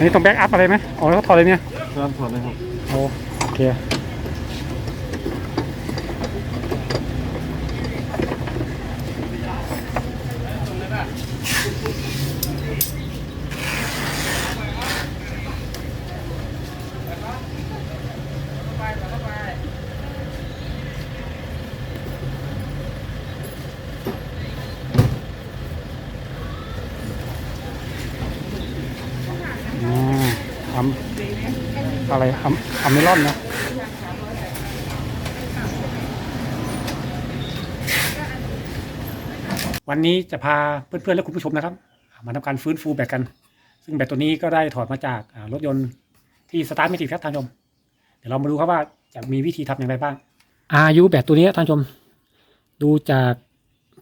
อันนี้ต้องแบ็กอัพอะไรไหมอ๋อแล้วก็ถอดเลยเนี่ยครับถอดเลยครับ โอโอเค อะไรทำทำเมลอนนะวันนี้จะพาเพื่อนๆและคุณผู้ชมนะครับ มาทำการฟื้นฟูแบตกัน ซึ่งแบตตัวนี้ก็ได้ถอดมาจากรถยนต์ที่สตาร์ทไม่ติดครับท่านชม เดี๋ยวเรามาดูครับว่าจะมีวิธีทำอย่างไรบ้าง อายุแบตตัวนี้ท่านชม ดูจาก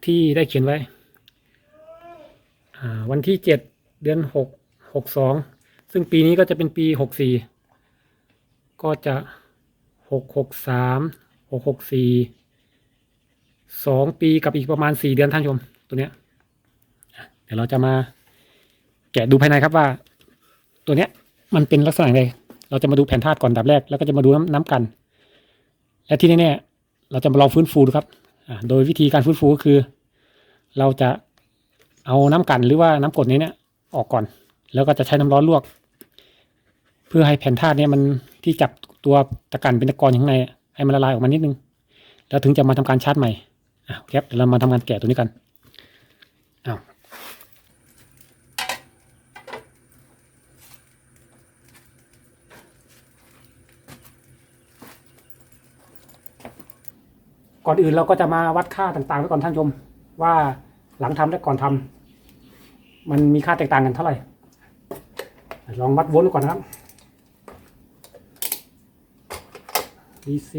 ที่ได้เขียนไว้ วันที่เจ็ดเดือนหกหกสอง ซึ่งปีนี้ก็จะเป็นปีหกสี่ก็จะหกหกสามหกหกสี่สองปีกับอีกประมาณสี่เดือนท่านชมตัวเนี้ยเดี๋ยวเราจะมาแกะดูภายในครับว่า ตัวเนี้ยมันเป็นลักษณะอะไรเราจะมาดูแผนธาตุก่อนดับแรก แล้วก็จะมาดูน้ำน้ำกัน และที่แน่ๆเราจะมาลองฟื้นฟูดูครับโดยวิธีการฟื้นฟูก็คือ เราจะเอาน้ำกันหรือว่าน้ำกรดนี้เนี่ยออกก่อน แล้วก็จะใช้น้ำร้อนลวก เพื่อให้แผ่นธาตุเนี่ยมันที่จับตัวตะกันเป็นตะกอนอยู่ข้างใน ให้มันละลายออกมานิดนึง แล้วถึงจะมาทำการชาร์จใหม่อะครับเดี๋ยวเรามาทำการแกะตัวนี้กันอ้าวก่อนอื่นเราก็จะมาวัดค่าต่างๆไว้ก่อนท่านชม ว่าหลังทำและก่อนทำมันมีค่าแตกต่างกันเท่าไหร่ลองวัดโวลต์ดูก่อนนะครับ DC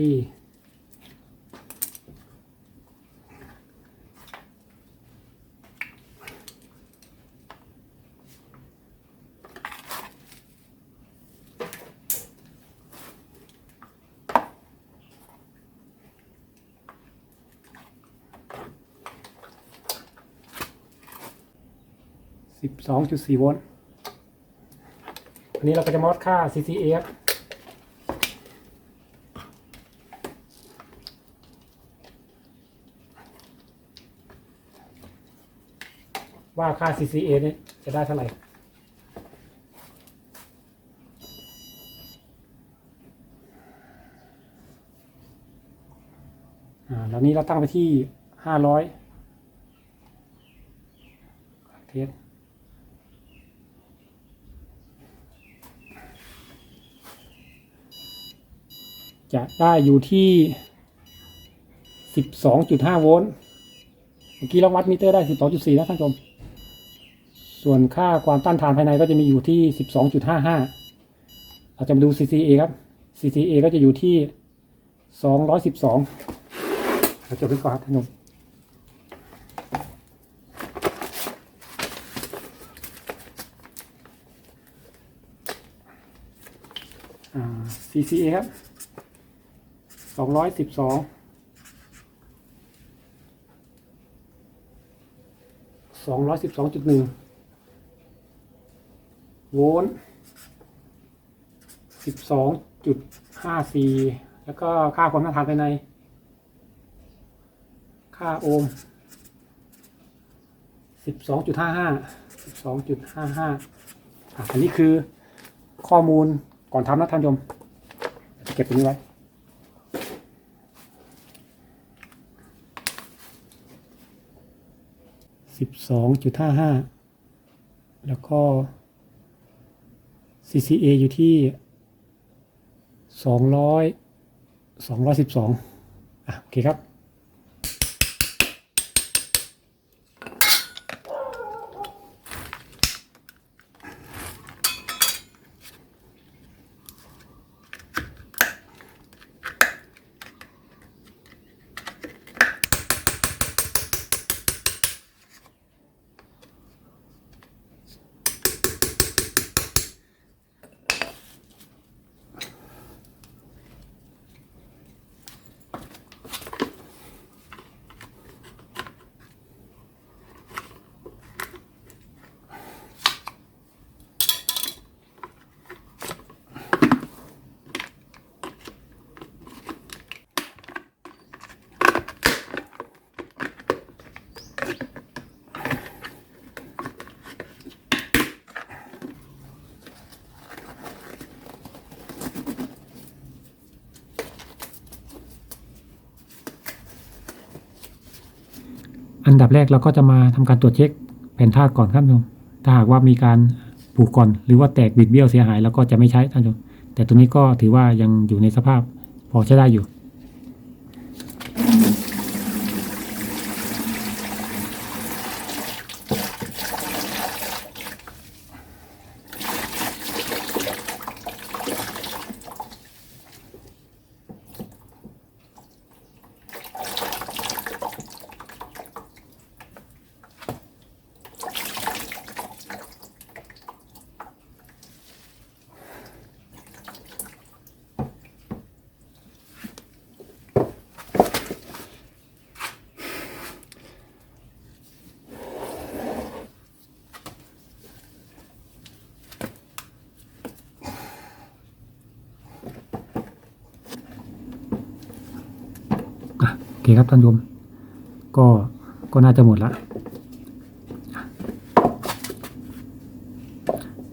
สิบสองจุดสี่โวลต์ อันนี้เราก็จะมาวัดค่า CCA ครับ ว่าค่า CCA เนี่ยจะได้เท่าไหร่อ่าแล้วนี้เราตั้งไปที่ห้าร้อยเทสจะได้อยู่ที่12.5โวลต์ เมื่อกี้เราวัดมิเตอร์ได้12.4นะท่านผู้ชม ส่วนค่าความต้านทานภายในก็จะมีอยู่ที่ 12.55 เราจะมาดู CCA ครับ CCA ก็จะอยู่ที่ 212เราจบไปก่อนครับท่านผู้ชมอ CCA ครับสองร้อยสิบสองสองร้อยสิบสองจุดหนึ่ง โวลต์สิบสองจุดห้าสี่แล้วก็ค่าความต้านทานภายใน ค่าโอห์มสิบสองจุดห้าห้าสิบสองจุดห้าห้าอันนี้คือข้อมูลก่อนทำนะท่านผู้ชม เก็บตรงนี้ไว้สิบสองจุดห้าห้าแล้วก็ CCA อยู่ที่สองร้อยสองร้อยสิบสองอะโอเคครับ ดับแรกเราก็จะมาทำการตรวจเช็คแผ่นธาตุก่อนครับท่านผู้ชมถ้าหากว่ามีการผูกก่อน หรือว่าแตกบิดเบี้ยวเสียหายเราก็จะไม่ใช้ท่านผู้ชมแต่ตัวนี้ก็ถือว่ายังอยู่ในสภาพพอใช้ได้อยู่ เคครับท่านผู้ชมก็ก็น่าจะหมดละ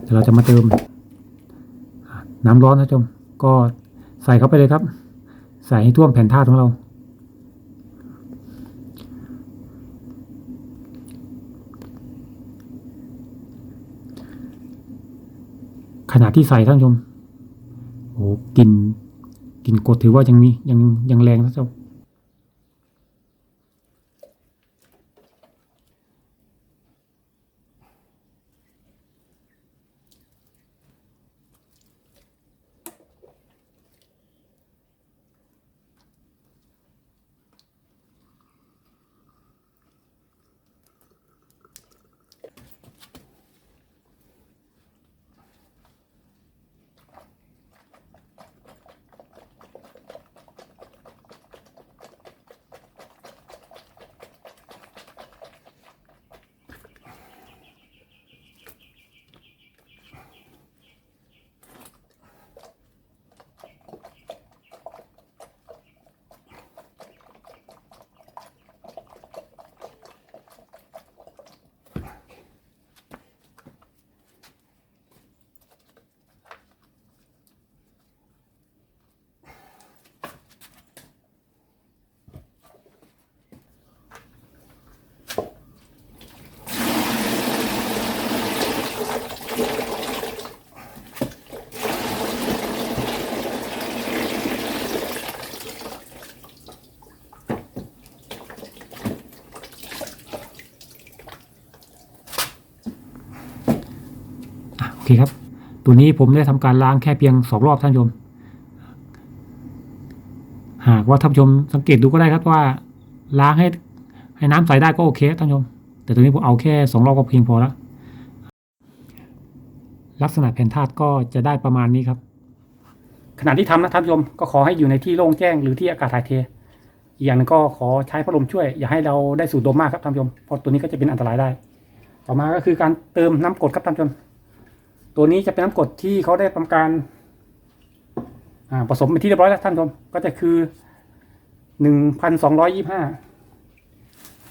เดี๋ยวเราจะมาเติม น้ำร้อนนะท่านผู้ชม ก็ใส่เข้าไปเลยครับ ใส่ให้ท่วมแผ่นธาตุของเราขณะที่ใส่ท่านชมโอ้กลิ่นกลิ่นกดถือว่ายังมียังยังแรงนะเจ้า เคครับ ตัวนี้ผมได้ทำการล้างแค่เพียงสองรอบท่านผู้ชม หากว่าท่านผู้ชมสังเกตดูก็ได้ครับว่า ล้างให้ให้น้ำใสได้ก็โอเคท่านผู้ชม แต่ตัวนี้ผมเอาแค่สองรอบก็เพียงพอแล้วลักษณะแผ่นธาตุก็จะได้ประมาณนี้ครับ ขณะที่ทำนะท่านผู้ชมก็ขอให้อยู่ในที่โล่งแจ้งหรือที่อากาศถ่ายเท อีกอย่างนึงก็ขอใช้พัดลมช่วย อย่าให้เราได้สูดดมมากครับท่านผู้ชมเพราะตัวนี้ก็จะเป็นอันตรายได้ ต่อมาก็คือการเติมน้ำกรดครับท่านผู้ชม ตัวนี้จะเป็นน้ำกรดที่เขาได้ทำการผสมเป็นที่เรียบร้อยแล้วท่านผู้ชมก็จะคือหนึ่งพันสองร้อยยี่ห้า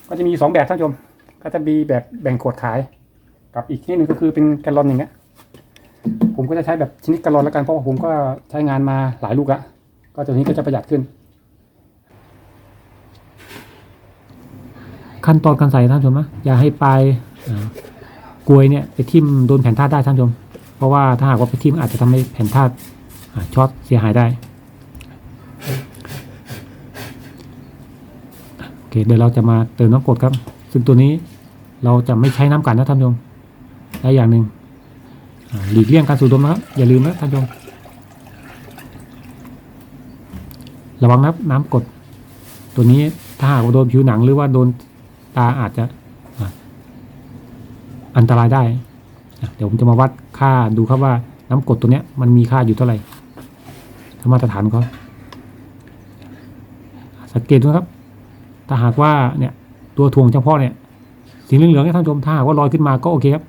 ก็จะมีสองแบบท่านผู้ชม ก็จะมีแบบแบ่งขวดขาย กับอีกชนิดหนึ่งก็คือเป็นแกลลอนอย่างเงี้ยผมก็จะใช้แบบชนิดแกลลอนแล้วกันเพราะว่าผมก็ใช้งานมาหลายลูกละก็ตัวนี้ก็จะประหยัดขึ้น ขั้นตอนการใส่ท่านผู้ชมนะอย่าให้ปลายกลวยเนี่ยไปทิ่มโดนแผ่นธาตุได้ท่านผู้ชม เพราะว่าถ้าหากว่าไปทิ่มอาจจะทำให้แผ่นธาตุช็อตเสียหายได้โอเคเดี๋ยวเราจะมาเติมน้ำกรดครับ ซึ่งตัวนี้เราจะไม่ใช้น้ำกันนะท่านผู้ชมและอย่างหนึ่งหลีกเลี่ยงการสูดดมนะครับ อย่าลืมนะท่านผู้ชมระวังนะน้ำกรดตัวนี้ถ้าหากว่าโดนผิวหนังหรือว่าโดนตาอาจจะอันตรายได้ เดี๋ยวผมจะมาวัดค่าดูครับว่าน้ำกรดตัวเนี้ยมันมีค่าอยู่เท่าไหร่ถ้ามาตรฐานเขาสังเกตดูครับ ถ้าหากว่าเนี่ยตัวถ่วงเฉพาะเนี่ยสีเหลืองๆเนี่ยท่านผู้ชมถ้าหากว่าลอยขึ้นมาก็โอเคครับ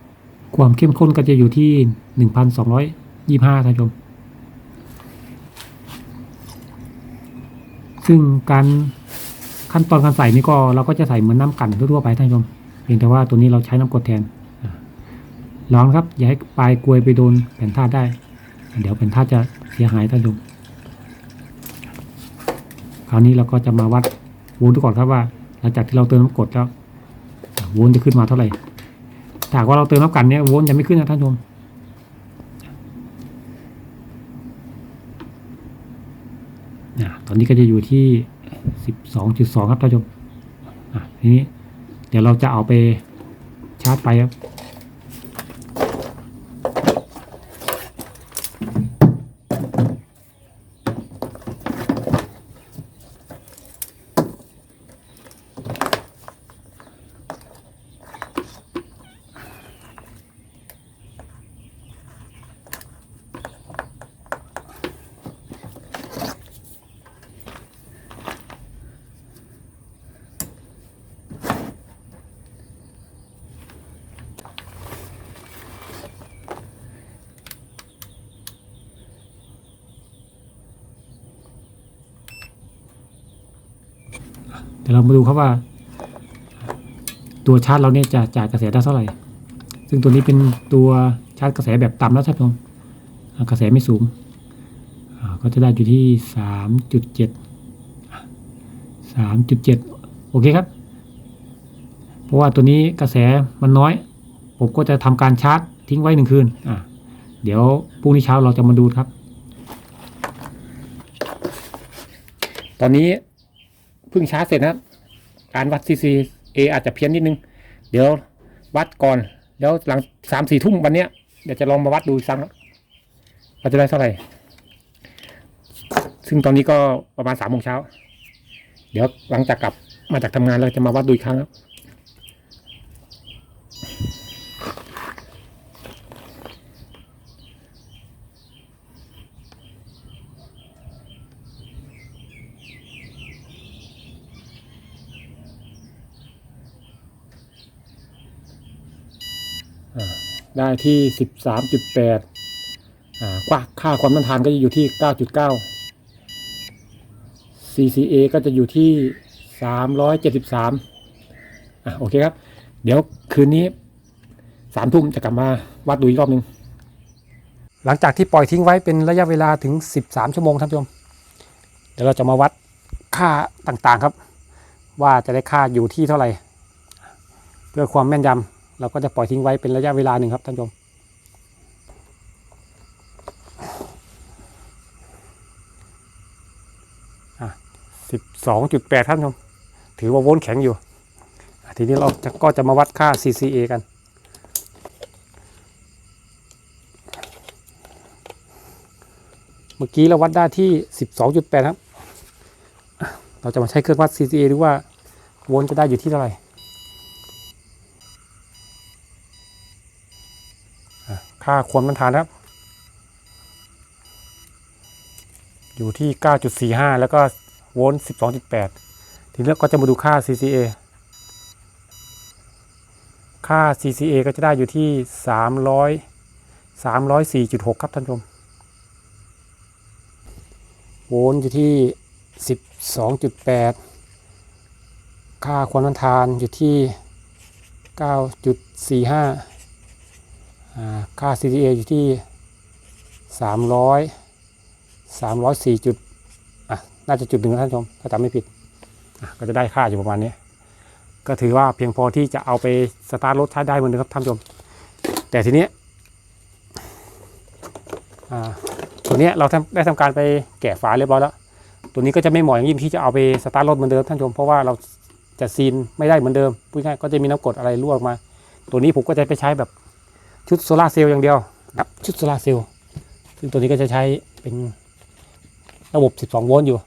ความเข้มข้นก็จะอยู่ที่หนึ่งพันสองร้อยยี่ห้าท่านผู้ชม ซึ่งการขั้นตอนการใส่นี่ก็เราก็จะใส่เหมือนน้ำกันทั่วๆไปท่านผู้ชมเพียงแต่ว่าตัวนี้เราใช้น้ำกรดแทน ลองครับ อย่าให้ปลายกลวยไปโดนแผ่นธาตุได้ เดี๋ยวแผ่นธาตุจะเสียหายท่านผู้ชมคราวนี้เราก็จะมาวัดวูดูก่อนครับว่า หลังจากที่เราเติมน้ำกรดแล้วโวลต์จะขึ้นมาเท่าไหร่ถ้าว่าเราเติมน้ำกันเนี่ยโวลต์จะไม่ขึ้นนะท่านผู้ชมอะตอนนี้ก็จะอยู่ที่สิบสองจุดสองครับท่านผู้ชมอะทีนี้ เดี๋ยวเราจะเอาไปชาร์จไฟครับ ดี๋ยวเรามาดูครับว่า ตัวชาร์จเราเนี่ยจะจ่ายกระแสได้เท่าไหร่ ซึ่งตัวนี้เป็นตัวชาร์จกระแสแบบต่ำแล้วท่านผู้ชมกระแสไม่สูง ก็จะได้อยู่ที่สามจุดเจ็ดสามจุดเจ็ดโอเคครับ เพราะว่าตัวนี้กระแสมันน้อย ผมก็จะทำการชาร์จทิ้งไว้หนึ่งคืนอ่าเดี๋ยวพรุ่งนี้เช้าเราจะมาดูครับ ตอนนี้ พิ่งชาร์จเสร็จนะครับ การวัด CCA อาจจะเพี้ยนนิดนึง เดี๋ยววัดก่อน แล้วหลังสามสี่ทุ่มวันเนี้ยเดี๋ยวจะลองมาวัดดูอีกครั้งครับว่าจะได้เท่าไหร่ ซึ่งตอนนี้ก็ประมาณสามโมงเช้า เดี๋ยวหลังจากกลับมาจากทำงานเราจะมาวัดดูอีกครั้งครับ ได้ที่สิบสามจุดแปดอ่ากว่าค่าความต้านทานก็จะอยู่ที่เก้าจุดเก้า CCA ก็จะอยู่ที่สามร้อยเจ็ดสิบสามอะโอเคครับ เดี๋ยวคืนนี้สามทุ่มจะกลับมาวัดดูอีกรอบหนึ่งหลังจากที่ปล่อยทิ้งไว้เป็นระยะเวลาถึงสิบสามชั่วโมงท่านผู้ชม เดี๋ยวเราจะมาวัดค่าต่างๆครับ ว่าจะได้ค่าอยู่ที่เท่าไหร่ เพื่อความแม่นยำ เราก็จะปล่อยทิ้งไว้เป็นระยะเวลาหนึ่งครับท่านผู้ชมสิบสองจุดแปดท่านผู้ชมถือว่าโวลต์แข็งอยู่ ทีนี้เราจะก็จะมาวัดค่า CCA กันเมื่อกี้เราวัดได้ที่สิบสองจุดแปดครับ เราจะมาใช้เครื่องวัด CCA ดูว่า โวลต์จะได้อยู่ที่เท่าไหร่ ค่าความต้นทานครับ อยู่ที่ 9.45 แล้วก็โวลต์ 12.8 ทีนี้ก็จะมาดูค่า CCA ค่า CCA ก็จะได้อยู่ที่ 300 304.6 ครับท่านผู้ชม โวลต์อยู่ที่ 12.8 ค่าความต้านทานอยู่ที่ 9.45 ค่า CTA อยู่ที่ 300 304จุดอะน่าจะจุดหนึ่งท่านผู้ชม ถ้าจำไม่ผิดก็จะได้ค่าอยู่ประมาณนี้ ก็ถือว่าเพียงพอที่จะเอาไปสตาร์ทรถใช้ได้เหมือนเดิมครับท่านผู้ชม แต่ทีนี้ตัวนี้เราได้ทำการไปแกะฝาเรียบร้อยแล้ว ตัวนี้ก็จะไม่เหมาะอย่างยิ่งที่จะเอาไปสตาร์ทรถเหมือนเดิมท่านผู้ชม เพราะว่าเราจะซีนไม่ได้เหมือนเดิมพูดง่ายก็จะมีน้ำกรดอะไรรั่วออกมา ตัวนี้ผมก็จะไปใช้แบบ ชุดโซลาเซลล์อย่างเดียวครับชุดโซลาเซลล์ซึ่งตัวนี้ก็จะใช้เป็นระบบ 12 โวลต์อยู่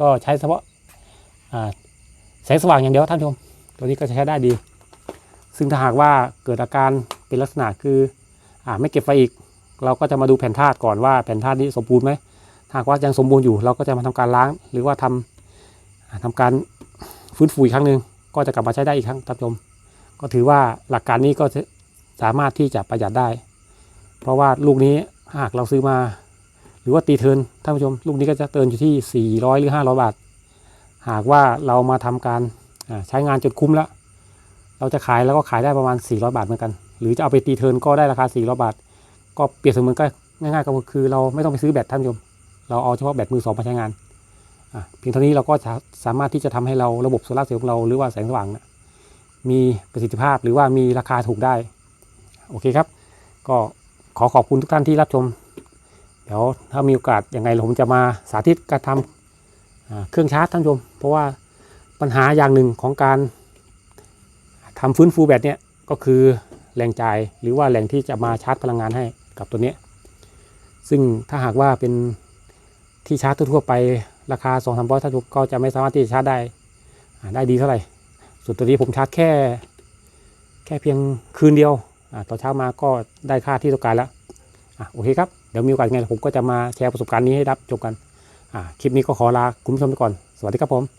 ก็ใช้เฉพาะแสงสว่างอย่างเดียวท่านชม ตัวนี้ก็ใช้ได้ดี ซึ่งถ้าหากว่าเกิดอาการเป็นลักษณะคืออไม่เก็บไฟอีก เราก็จะมาดูแผ่นธาตุก่อนว่าแผ่นธาตุนี้สมบูรณ์ไหมหากว่ายังสมบูรณ์อยู่ เราก็จะมาทำการล้าง หรือว่าทำอ่าทำการฟื้นฟูอีกครั้งหนึ่งก็จะกลับมาใช้ได้อีกครั้งท่านชม ก็ถือว่าหลักการนี้ก็ สามารถที่จะประหยัดได้ เพราะว่าลูกนี้หากเราซื้อมา หรือว่าตีเทินท่านผู้ชม ลูกนี้ก็จะเตินอยู่ที่ 400 หรือ 500 บาท หากว่าเรามาทำการใช้งานจนคุ้มแล้ว เราจะขายแล้วก็ขายได้ประมาณ 400 บาทเหมือนกัน หรือจะเอาไปตีเทินก็ได้ราคา 400 บาท ก็เปรียบเสมือนก็ง่ายๆก็คือเราไม่ต้องไปซื้อแบตท่านผู้ชม เราเอาเฉพาะแบตมือสองมาใช้งานเพียงเท่านี้เราก็สามารถที่จะทำให้เราระบบโซลาร์เซลล์ของเราหรือว่าแสงสว่างนะมีประสิทธิภาพหรือว่ามีราคาถูกได้ โอเคครับ ก็ขอขอบคุณทุกท่านที่รับชม เดี๋ยวถ้ามีโอกาสยังไงผมจะมาสาธิตการทำเครื่องชาร์จท่านชม เพราะว่าปัญหาอย่างหนึ่งของการทำฟื้นฟูแบตเนี่ยก็คือแรงจ่ายหรือว่าแหล่งที่จะมาชาร์จพลังงานให้กับตัวเนี้ยซึ่งถ้าหากว่าเป็นที่ชาร์จทั่วไปราคา 2 3 0 0ท่านผู้ชมก็จะไม่สามารถที่จะชาร์จได้ได้ดีเท่าไหร่ ส่วนตัวนี้ผมชาร์จแค่ แค่เพียงคืนเดียว ตอนเช้ามาก็ได้ค่าที่ต้องการแล้วอะโอเคครับ เดี๋ยวมีโอกาสไงผมก็จะมาแชร์ประสบการณ์นี้ให้รับชมกันอ่าคลิปนี้ก็ขอลาคุณผู้ชมไปก่อน สวัสดีครับผม